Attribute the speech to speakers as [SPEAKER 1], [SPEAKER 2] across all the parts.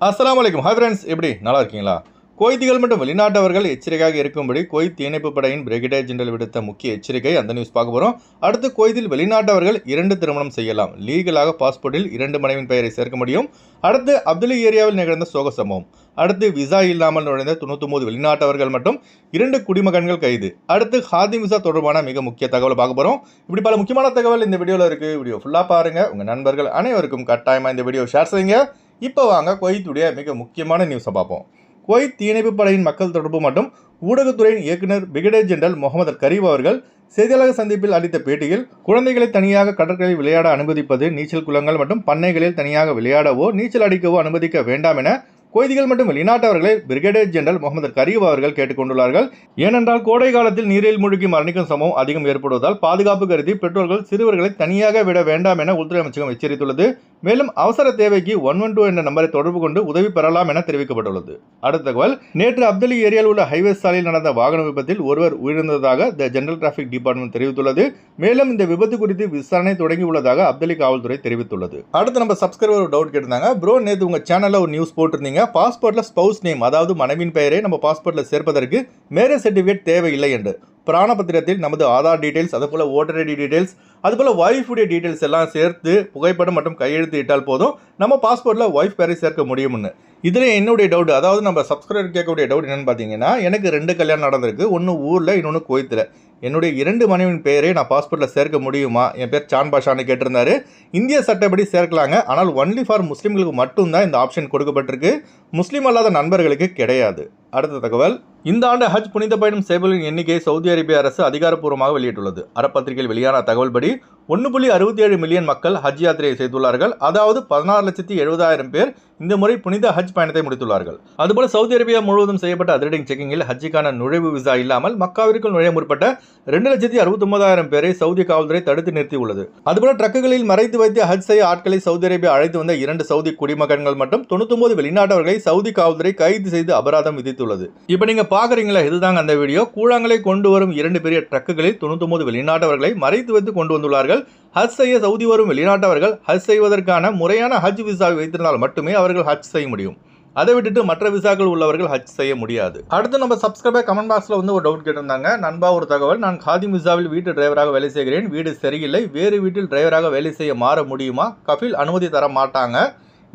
[SPEAKER 1] அஸ்லாம் அலைக்கும். Hi friends எப்படி? நல்லா இருக்கீங்களா குவைத்திகள் மற்றும் வெளிநாட்டவர்கள் எச்சரிக்கையாக இருக்கும்படி கோய் தீயணைப்பு படையின் பிரிகேடியர் ஜெனரல் விடுத்த முக்கிய எச்சரிக்கை அந்த நியூஸ் பார்க்க போகிறோம் அடுத்து குவைத்தில் வெளிநாட்டவர்கள் இரண்டு திருமணம் செய்யலாம். லீகலாக பாஸ்போர்ட்டில் இரண்டு மனைவின் பெயரை சேர்க்க முடியும். அடுத்து அப்துல்லி ஏரியாவில் நிகழ்ந்த சோக சம்பவம். அடுத்து விசா இல்லாமல் நுழைந்த தொண்ணூத்தொம்பது வெளிநாட்டவர்கள் மற்றும் இரண்டு குடிமகன்கள் கைது. அடுத்து ஹாதி விசா தொடர்பான மிக முக்கிய தகவலை பார்க்க போகிறோம் இப்படி பல முக்கியமான தகவல் இந்த வீடியோவில் இருக்குது வீடியோ ஃபுல்லாக பாருங்கள் உங்கள் நண்பர்கள் அனைவருக்கும் கட்டாயமாக இந்த வீடியோ ஷேர் செய்யுங்க. இப்போ வாங்க கொய்த்துடைய மிக முக்கியமான நியூஸை பார்ப்போம். குவைத் தீயணைப்பு படையின் மக்கள் தொடர்பு மற்றும் ஊடகத்துறையின் இயக்குனர் பிரிகேடியர் ஜெனரல் முகமது கரீப் அவர்கள் செய்தியாளர் சந்திப்பில் அளித்த பேட்டியில் குழந்தைகளை தனியாக கடற்கரையில் விளையாட அனுமதிப்பது நீச்சல் குளங்கள் மற்றும் பண்ணைகளில் தனியாக விளையாடவோ நீச்சல் அடிக்கவோ அனுமதிக்க வேண்டாம் என குவைதிகள் மற்றும் வெளிநாட்டவர்களை பிரிகேடியர் ஜெனரல் முகமது கரீப் அவர்கள் கேட்டுக்கொண்டுள்ளார்கள். ஏனென்றால் கோடை காலத்தில் நீரில் மூழ்கி மரணிக்கும் சம்பவம் அதிகம் ஏற்படுவதால் பாதுகாப்பு கருதி பெற்றோர்கள் சிறுவர்களை தனியாக விட வேண்டாம் என உள்துறை அமைச்சகம் எச்சரித்துள்ளது. மேலும் அவசர தேவைக்கு ஒன் ஒன் டூ என்ற நம்பரை தொடர்பு கொண்டு உதவி பெறலாம் என தெரிவிக்கப்பட்டுள்ளது. அடுத்த தகவல் நேற்று அப்தலி ஏரியாவில் உள்ள ஹைவே சாலையில் நடந்த வாகன விபத்தில் ஒருவர் உயிரிழந்ததாக த ஜெனரல் டிராஃபிக் டிபார்ட்மெண்ட் தெரிவித்துள்ளது. மேலும் இந்த விபத்து குறித்து விசாரணை தொடங்கி உள்ளதாக அப்தலி காவல்துறை தெரிவித்துள்ளது. அடுத்து நம்ம சப்ஸ்கிரைபர் ஒரு டவுட் கேட்டிருந்தாங்க. ப்ரோ நேற்று உங்க சேனல்ல ஒரு நியூஸ் போட்டிருந்தீங்க. பாஸ்போர்ட்ல ஸ்பௌஸ் நேம் அதாவது மனைவின் பெயரை நம்ம பாஸ்போர்ட்ல சேர்ப்பதற்கு மேரேஜ் சர்டிஃபிகேட் தேவையில்லை என்று. பிராண பத்திரத்தில் நமது ஆதார் டீடைல்ஸ் அதுபோல் ஓட்டர் ஐடி டீடைல்ஸ் அதுபோல் ஒய்ஃபுடைய டீடைல்ஸ் எல்லாம் சேர்த்து புகைப்படம் மற்றும் கையெழுத்து இட்டால் போதும். நம்ம பாஸ்போர்ட்டில் ஒய்ஃப் பேரை சேர்க்க முடியும்னு. இதில் என்னுடைய டவுட் அதாவது நம்ம சப்ஸ்கிரைபர் கேட்கக்கூடிய டவுட் என்னென்னு பார்த்தீங்கன்னா எனக்கு ரெண்டு கல்யாணம் நடந்திருக்கு. ஒன்று ஊரில் இன்னொன்று கோயத்தில். என்னுடைய இரண்டு மனைவியின் பெயரை நான் பாஸ்போர்ட்டில் சேர்க்க முடியுமா? என் பேர் சான் பாஷான்னு கேட்டிருந்தாரு. இந்திய சட்டப்படி சேர்க்கலாங்க. ஆனால் ஒன்லி ஃபார் முஸ்லீம்களுக்கு மட்டும்தான் இந்த ஆப்ஷன் கொடுக்கப்பட்டிருக்கு. முஸ்லீம் அல்லாத நண்பர்களுக்கு கிடையாது. அடுத்த தகவல். இந்த ஆண்டு ஹஜ் புனித பயணம் செய்பவர்களின் எண்ணிக்கையை சவுதி அரேபிய அரசு அதிகாரப்பூர்வமாக வெளியிட்டுள்ளது. அறப்பத்திரிகையில் வெளியான தகவல்படி ஒன்று புள்ளி அறுபத்தி ஏழு மில்லியன் மக்கள் ஹஜ் யாத்திரையை செய்துள்ளார்கள். அதாவது பதினாறு லட்சத்தி எழுபதாயிரம் பேர் இந்த முறை புனித ஹஜ் பயணத்தை முடித்துள்ளார்கள். அதுபோல சவுதி அரேபியா முழுவதும் செய்யப்பட்ட அதிரடி செக்கிங்கில் ஹஜ்ஜிக்கான நுழைவு விசா இல்லாமல் மக்காவிற்குள் நுழைய முற்பட்ட ரெண்டு லட்சத்தி அறுபத்தொன்பதாயிரம் பேரை சவுதி காவல்துறை தடுத்து நிறுத்தியுள்ளது. அதுபோல ட்ரக்குகளில் மறைத்து வைத்து ஹஜ் செய்ய ஆட்களை சவுதி அரேபியா அழைத்து வந்த இரண்டு சவுதி குடிமகன்கள் மற்றும் தொண்ணூத்தொன்பது வெளிநாட்டவர்களை சவுதி காவல்துறை கைது செய்து அபராதம் விதித்துள்ளது. இப்போ நீங்க பாக்குறீங்களா இதுதாங்க அந்த வீடியோ. கூழாங்களை கொண்டு வரும் இரண்டு பெரிய ட்ரக்குகளில் தொண்ணூத்தொன்பது வெளிநாட்டவர்களை மறைத்து வைத்து கொண்டு வந்துள்ளார்கள். ஹஜ் செய்ய சவுதி வரும் வெளிநாட்டவர்கள் ஹஜ் செய்வதற்கான முறையான ஹஜ் விசாவை வைத்திருந்தால் மட்டுமே அவர்கள் ஹஜ் செய்ய முடியும். அதை விட்டுட்டு மற்ற விசாக்கள் உள்ளவர்கள் ஹஜ் செய்ய முடியாது. அடுத்து நம்ம சப்ஸ்கிரைபர் கமெண்ட் பாக்ஸில் வந்து ஒரு டவுட் கேட்டிருந்தாங்க. நண்பா ஒரு தகவல் நான் காதிம் விசாவில் வீட்டு டிரைவராக வேலை செய்கிறேன். வீடு சரியில்லை. வேறு வீட்டில் டிரைவராக வேலை செய்ய மாற முடியுமா? கபில் அனுமதி தர மாட்டாங்க.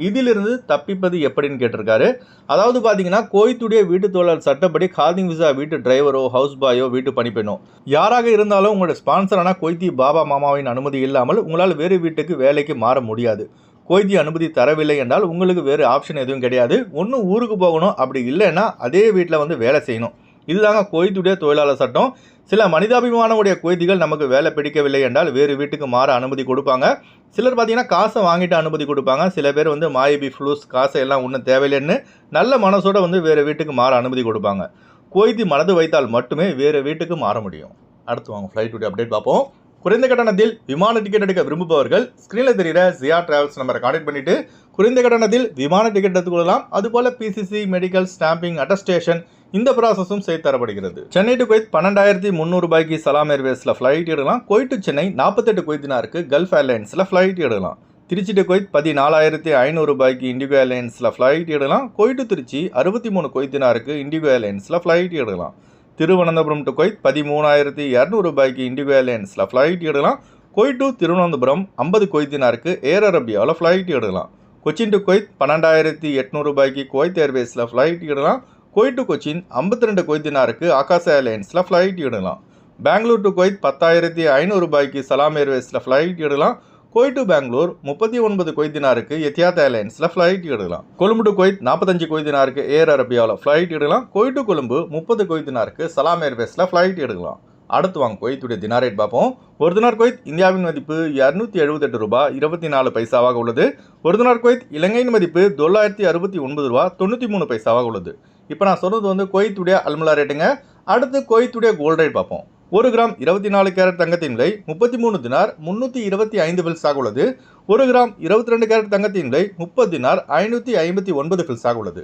[SPEAKER 1] இதிலிருந்து தப்பிப்பது எப்படின்னு கேட்டிருக்காரு. அதாவது பார்த்தீங்கன்னா கோயத்துடைய வீட்டு தொழிலாளர் சட்டப்படி காதிங் விசா வீட்டு டிரைவரோ ஹவுஸ் பாயோ வீட்டு பணிப்பெண்ணோ யாராக இருந்தாலும் உங்களோட ஸ்பான்சரான கொய்தி பாபா மாமாவின் அனுமதி இல்லாமல் உங்களால் வேறு வீட்டுக்கு வேலைக்கு மாற முடியாது. கொய்தி அனுமதி தரவில்லை என்றால் உங்களுக்கு வேறு ஆப்ஷன் எதுவும் கிடையாது. ஒன்றும் ஊருக்கு போகணும் அப்படி இல்லைன்னா அதே வீட்டில் வந்து வேலை செய்யணும். இதுதாங்க குவைத்துடைய தொழிலாளர் சட்டம். சில மனிதாபிமானமுடைய குவைதிகள் நமக்கு வேலை பிடிக்கவில்லை என்றால் வேறு வீட்டுக்கு மாற அனுமதி கொடுப்பாங்க. சிலர் பார்த்தீங்கன்னா காசை வாங்கிட்டு அனுமதி கொடுப்பாங்க. சில பேர் வந்து மாயபி ஃப்ளூஸ் காசை எல்லாம் ஒன்றும் தேவையில்லைன்னு நல்ல மனசோட வந்து வேறு வீட்டுக்கு மாற அனுமதி கொடுப்பாங்க. குவைத்தி மனது வைத்தால் மட்டுமே வேறு வீட்டுக்கு மாற முடியும். அடுத்து வாங்க ஃப்ளைட்டுடைய அப்டேட் பார்ப்போம். குறைந்த கட்டணத்தில் விமான டிக்கெட் எடுக்க விரும்புபவர்கள் ஸ்க்ரீனில் தெரிகிற ஜியா டிராவல்ஸ் நம்பரை கான்டாக்ட் பண்ணிவிட்டு குறைந்த கட்டணத்தில் விமான டிக்கெட் எடுத்துக்கொள்ளலாம் அதுபோல் பிசிசி மெடிக்கல் ஸ்டாம்பிங் அட்டஸ்டேஷன் இந்த ப்ராசஸும் செய்து தரப்படுகிறது. சென்னை டு குவைத் பன்னெண்டாயிரத்தி முந்நூறு ரூபாய்க்கு சலாம் ஏர்வேஸில் ஃப்ளைட் எடுக்கலாம். குவைட் டு சென்னை நாற்பத்தெட்டு குவைத்தினாருக்கு கல்ஃப் ஏர்லைன்ஸில் ஃப்ளைட் எடுக்கலாம். திருச்சி டு குவைத் பதினாலாயிரத்தி ஐநூறு ரூபாய்க்கு இண்டிகோ ஏர்லைன்ஸில் ஃப்ளைட் எடுக்கலாம். குவைட் டு திருச்சி அறுபத்தி மூணு குவைத்தினாருக்கு இண்டிகோ ஏர்லைன்ஸில் ஃப்ளைட் எடுக்கலாம். திருவனந்தபுரம் டு குவைத் பதிமூணாயிரத்தி இரநூறு ரூபாய்க்கு இண்டிகோ ஏர்லைன்ஸில் ஃப்ளைட் எடுக்கலாம். குவைட் டு திருவனந்தபுரம் ஐம்பது குவைத்தினாருக்கு ஏர் அரபியாவில் ஃப்ளைட் எடுக்கலாம். கொச்சின் டு குவைத் பன்னெண்டாயிரத்தி எட்நூறு ரூபாய்க்கு குவைத் ஏர்வேஸில் ஃப்ளைட் எடுக்கலாம். குவைட் டு கொச்சின் ஐம்பத்தி ரெண்டு கொய்த்தினாருக்கு ஆகாஷ் ஏர்லைன்ஸில் ஃப்ளைட் இடலாம் பெங்களூர் டு கொய்த் பத்தாயிரத்தி ஐநூறு ரூபாய்க்கு சலாம் ஏர்வேஸில் ஃப்ளைட் இடலாம் குவைட் டு பெங்களூர் முப்பத்தி ஒன்பது குவைத்தினாருக்கு எத்தியாத் ஏர்லைன்ஸில் ஃப்ளைட் இடலாம் கொழும்பு டு கொய்த் நாற்பத்தஞ்சு கொய்தினாருக்கு ஏர் அரபியாவில் ஃப்ளைட் எடுக்கலாம். குவைட் டு கொழும்பு முப்பது கொய்தினாருக்கு சலாம் ஏர்வேஸில் ஃப்ளைட் எடுக்கலாம். அடுத்து வாங்க குவைத்துடைய தினார் ரேட் பார்ப்போம். ஒரு தினார் குவைத் இந்தியாவின் மதிப்பு இரநூத்தி எழுபத்தெட்டு ரூபாய் இருபத்தி நாலு பைசாவாக உள்ளது. ஒரு தினார் குவைத் இலங்கையின் மதிப்பு தொள்ளாயிரத்தி அறுபத்தி ஒன்பது ரூபா தொண்ணூற்றி மூணு பைசாவாக உள்ளது. இப்போ நான் சொன்னது வந்து குவைத்துடைய அல்மலா ரேட்டுங்க அடுத்து குவைத்துடைய கோல்ட் ரேட் பார்ப்போம். ஒரு கிராம் இருபத்தி நாலு கேரட் தங்கத்தின் விலை முப்பத்தி மூணு தினார் முந்நூற்றி இருபத்தி ஐந்து பில்ஸாக உள்ளது. ஒரு கிராம் இருபத்தி ரெண்டு கேரட் தங்கத்தின் விலை முப்பது தினார் ஐநூற்றி ஐம்பத்தி ஒன்பது பில்ஸாக உள்ளது.